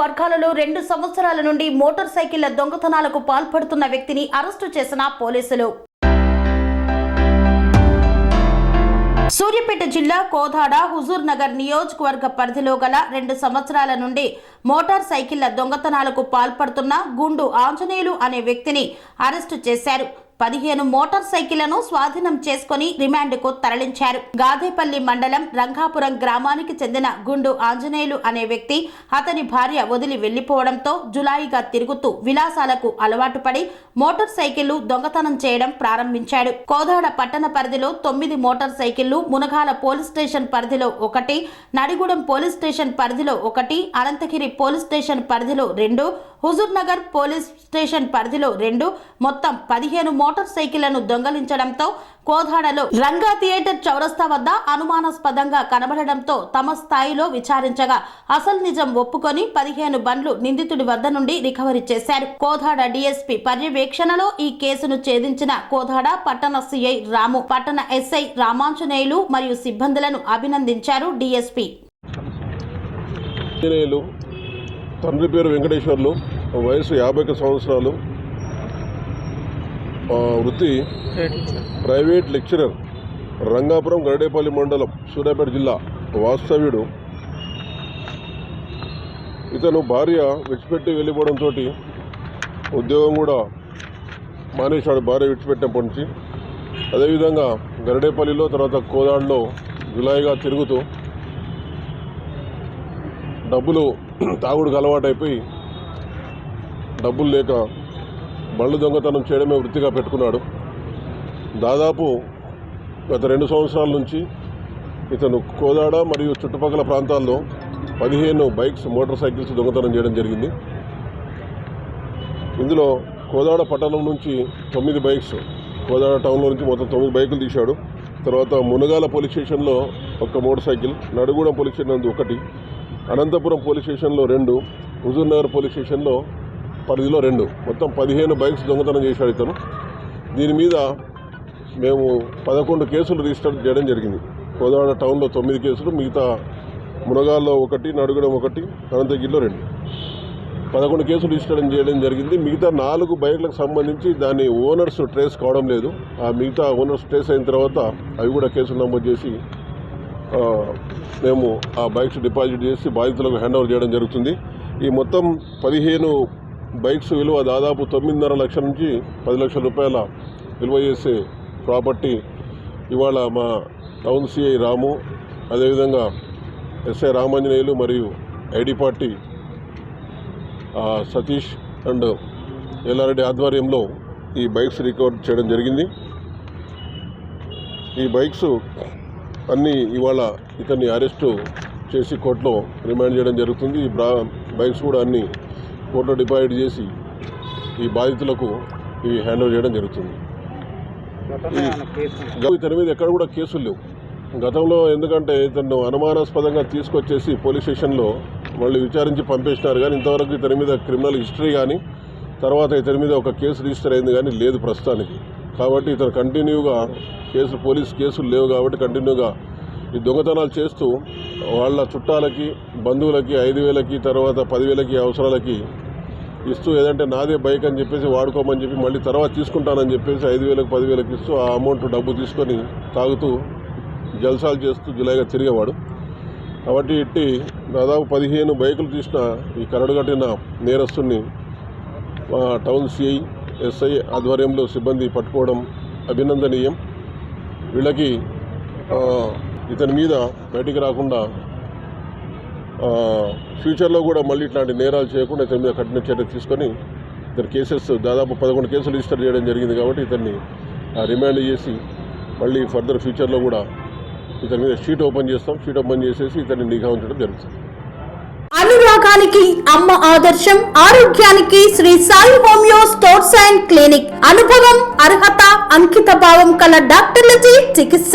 వర్గాలలో రెండు సంవత్సరాల నుండి మోటార్ సైకిళ్ళ దొంగతనాలకు పాల్పడుతున్న వ్యక్తిని అరెస్టు చేసిన పోలీసులు. సూర్యాపేట జిల్లా కోదాడ హుజూర్ నగర్ నియోజకవర్గ పరిధిలో గల రెండు సంవత్సరాల నుండి మోటార్ సైకిళ్ళ దొంగతనాలకు పాల్పడుతున్న గుండు ఆంజనేయులు అనే వ్యక్తిని అరెస్టు చేశారు. పదిహేను మోటార్ సైకిళ్ళను స్వాధీనం చేసుకుని రిమాండ్కు తరలించారు. గాదేపల్లి మండలం రంగాపురం గ్రామానికి చెందిన గుండు ఆంజనేయులు అనే వ్యక్తి అతని భార్య వదిలి వెళ్ళిపోవడంతో జులాయిగా తిరుగుతూ విలాసాలకు అలవాటు పడి మోటార్ సైకిళ్ళు దొంగతనం చేయడం ప్రారంభించాడు. కోదాడ పట్టణ పరిధిలో తొమ్మిది మోటార్ సైకిళ్ళు మునగాల పోలీస్ స్టేషన్ పరిధిలో ఒకటి నడిగూడెం పోలీస్ స్టేషన్ పరిధిలో ఒకటి అనంతగిరి పోలీస్ స్టేషన్ పరిధిలో రెండు హుజూర్నగర్ పోలీస్ స్టేషన్ పరిధిలో రెండు మొత్తం పదిహేను మోటార్ సైకిళ్ళను దొంగలించడంతో కోదాడలో రంగా థియేటర్ చౌరస్తా వద్ద అనుమానాస్పదంగా కనబడడంతో తమ స్థాయిలో విచారించగా అసలు నిజం ఒప్పుకొని పదిహేను బండ్లు నిందితుడి వద్ద నుండి రికవరీ చేశారు. కోదాడ డీఎస్పీ పర్యవేక్షణలో ఈ కేసును ఛేదించిన కోదాడ పట్టణ సిఐ రాము పట్టణ ఎస్ఐ రామాంజనేయులు మరియు సిబ్బందులను అభినందించారు డీఎస్పీ. తండ్రి పేరు వెంకటేశ్వర్లు వయసు యాభై సంవత్సరాలు వృత్తి ప్రైవేట్ లెక్చరర్ రంగాపురం గరడేపల్లి మండలం సూర్యాపేట జిల్లా వాస్తవ్యుడు. ఇతను భార్య విడిచిపెట్టి వెళ్ళిపోవడంతో ఉద్యోగం కూడా మానేశాడు భార్య విడిచిపెట్టినప్పటి నుంచి. అదేవిధంగా గరడేపల్లిలో తర్వాత కోదాడులో జులాయిగా తిరుగుతూ డబ్బులు తాగుడుకు అలవాటైపోయి డబ్బులు లేక బళ్ళు దొంగతనం చేయడమే వృత్తిగా పెట్టుకున్నాడు. దాదాపు గత రెండు సంవత్సరాల నుంచి ఇతను కోదాడ మరియు చుట్టుపక్కల ప్రాంతాల్లో పదిహేను బైక్స్ మోటార్ సైకిల్స్ దొంగతనం చేయడం జరిగింది. ఇందులో కోదాడ పట్టణం నుంచి తొమ్మిది బైక్స్ కోదాడ టౌన్లో నుంచి మొత్తం తొమ్మిది బైకులు తీశాడు. తర్వాత మునగాల పోలీస్ స్టేషన్లో ఒక motor cycle Nadigudem police station ఒకటి అనంతపురం పోలీస్ స్టేషన్లో రెండు హుజూర్నగర్ పోలీస్ స్టేషన్లో పరిధిలో రెండు. మొత్తం పదిహేను బైక్స్ దొంగతనం చేశాడు ఇతను. దీని మీద మేము పదకొండు కేసులు రిజిస్టర్ చేయడం జరిగింది. కోదాడ టౌన్లో తొమ్మిది కేసులు మిగతా మునగాల్లో ఒకటి నడుగడం ఒకటి అనంతగిరిలో రెండు. పదకొండు కేసులు రిజిస్టర్ చేయడం జరిగింది. మిగతా నాలుగు బైక్లకు సంబంధించి దాని ఓనర్స్ ట్రేస్ కావడం లేదు. ఆ మిగతా ఓనర్స్ ట్రేస్ అయిన తర్వాత అవి కూడా కేసులు నమోదు చేసి మేము ఆ బైక్స్ డిపాజిట్ చేసి బాధితులకు హ్యాండ్ ఓవర్ చేయడం జరుగుతుంది. ఈ మొత్తం పదిహేను బైక్స్ విలువ దాదాపు తొమ్మిదిన్నర లక్షల నుంచి పది లక్షల రూపాయల విలువ చేసే ప్రాపర్టీ ఇవాళ మా టౌన్ సిఐ రాము అదేవిధంగా ఎస్ఐ రామాంజనేయులు మరియు ID party Satish and Yellareddy ఆధ్వర్యంలో ఈ బైక్స్ రికవర్ చేయడం జరిగింది. ఈ బైక్స్ అన్నీ ఇవాళ ఇతన్ని అరెస్టు చేసి కోర్టులో రిమాండ్ చేయడం జరుగుతుంది. ఈ బ్రా బైక్స్ కూడా అన్ని కోర్టులో డిపాజిట్ చేసి ఈ బాధితులకు ఇవి హ్యాండ్ ఓవర్ చేయడం జరుగుతుంది. గత- ఇతని మీద ఎక్కడ కూడా కేసులు లేవు. గతంలో ఎందుకంటే ఇతను అనుమానాస్పదంగా తీసుకొచ్చేసి పోలీస్ స్టేషన్లో మళ్ళీ విచారించి పంపేసినారు కానీ ఇంతవరకు ఇతని మీద క్రిమినల్ హిస్టరీ కానీ తర్వాత ఇతని మీద ఒక కేసు రిజిస్టర్ అయింది కానీ లేదు ప్రస్తుతానికి. కాబట్టి ఇతను కంటిన్యూగా కేసులు పోలీస్ కేసులు లేవు కాబట్టి కంటిన్యూగా ఈ దొంగతనాలు చేస్తూ వాళ్ళ చుట్టాలకి బంధువులకి ఐదు వేలకి తర్వాత పదివేలకి అవసరాలకి ఇస్తూ ఏదంటే నాదే బైక్ అని చెప్పేసి వాడుకోమని చెప్పి మళ్ళీ తర్వాత తీసుకుంటానని చెప్పేసి ఐదు వేలకు పదివేలకు ఇస్తూ ఆ అమౌంట్ డబ్బు తీసుకొని తాగుతూ జల్సాలు చేస్తూ జులైగా తిరిగేవాడు. కాబట్టి ఇట్టి దాదాపు పదిహేను బైకులు తీసిన ఈ కరడుగట్టిన నేరస్తుని టౌన్ సిఐ ఎస్ఐ ఆధ్వర్యంలో సిబ్బంది పట్టుకోవడం అభినందనీయం. వీళ్ళకి ఇతని మీద బయటికి రాకుండా ఫ్యూచర్లో కూడా మళ్ళీ ఇట్లాంటి నేరాలు చేయకుండా ఇతని మీద కఠిన చర్య తీసుకొని ఇతని కేసెస్ దాదాపు పదకొండు కేసులు రిజిస్టర్ చేయడం జరిగింది కాబట్టి ఇతన్ని రిమాండ్ చేసి మళ్ళీ ఫర్దర్ ఫ్యూచర్లో కూడా ఇతని మీద షీట్ ఓపెన్ చేస్తాం. షీట్ ఓపెన్ చేసేసి ఇతన్ని నిఘా ఉంచడం జరుగుతుంది. అనురాగానికి అమ్మ ఆదర్శం ఆరోగ్యానికి Shri Sai homeo stores and clinic. అనుభవం అర్హత అంకిత భావం కల డాక్టర్లచే చికిత్స.